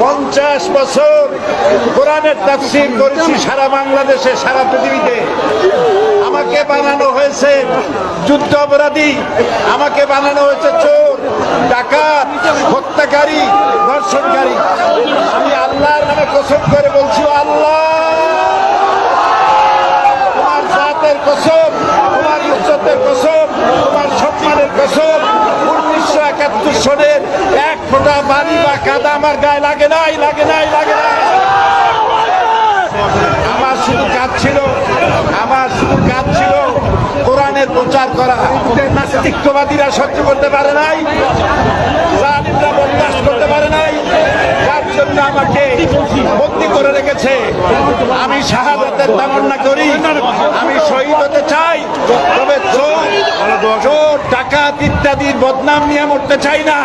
পঞ্চাশ বছর কোরআনের তাফসির করেছি সারা বাংলাদেশে, সারা পৃথিবীতে। আমাকে বানানো হয়েছে যুদ্ধ অপরাধী। আমাকে বানানো হয়েছে চোর, ডাকাত, হত্যাকারী, ধর্ষণকারী। আমি আল্লাহর নামে কসম করে বলছি, আল্লাহ! তোমার জাতের কসম, তোমার ইজ্জতের কসম, তোমার সম্মানের কসম, উনিশশো একাত্তর সনের এক বাড়ি বা কাদা আমার গায়ে লাগে নাই লাগে নাই লাগে নাই। আমার শুধু কাজ ছিল, আমার শুধু কাজ ছিল কোরআনের প্রচার করা। নাস্তিকবাদীরা সহ্য করতে পারে নাই, জালিমরা করতে পারে নাই, যার জন্য আমাকে বন্দি করে রেখেছে। আমি শাহাদাতের তামন্না করি, আমি শহীদ হতে চাই, তবে চোর চোর, ডাকাত ইত্যাদির বদনাম নিয়ে মরতে চাই না।